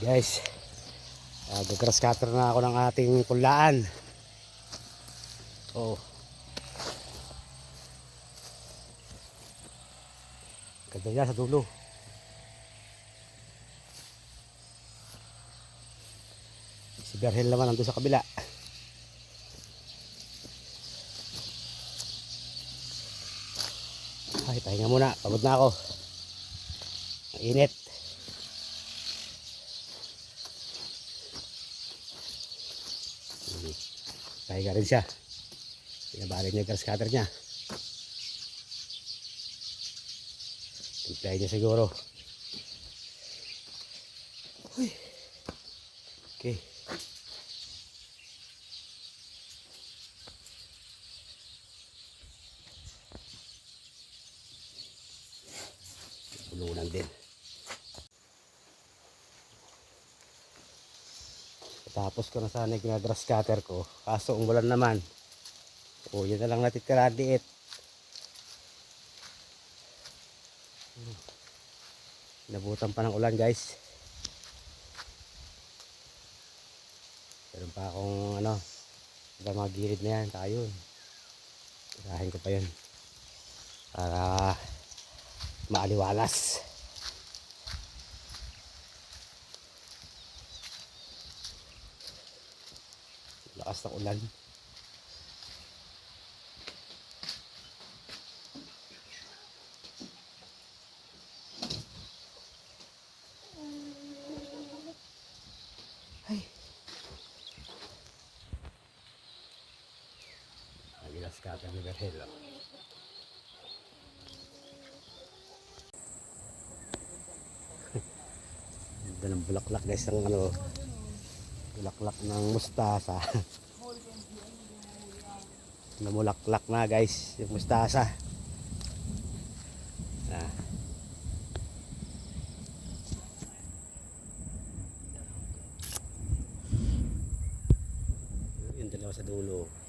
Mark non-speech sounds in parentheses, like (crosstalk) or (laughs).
guys ah, uh, grass cutter na ako ng ating kulaan oh. Ganda niya sa dulo. Si Berhel naman nandun sa kabila. Ay, pahinga muna. Pagod na ako. Ang init. Hmm. Pahinga rin siya. Pinabalik niya yung grass cutter niya. Timplahin niya siguro. Uy. Okay. Bulunan din. Tapos ko na sana yung grass cutter ko. Kaso umulan naman. O, yun na lang natitira diit. Nabutan pa ng ulan guys. Meron pa akong ano, iba mga gilid na yan, yun. Tirahin ko pa yun. Para maaliwalas. Lakas ng ulan. Ay. Agilas kata ni Berhelo. Ganda ng bulaklak guys ng ano bulaklak ng mustasa. (laughs) Namulaklak na guys yung mustasa. Ah. Yung dalawa sa dulo.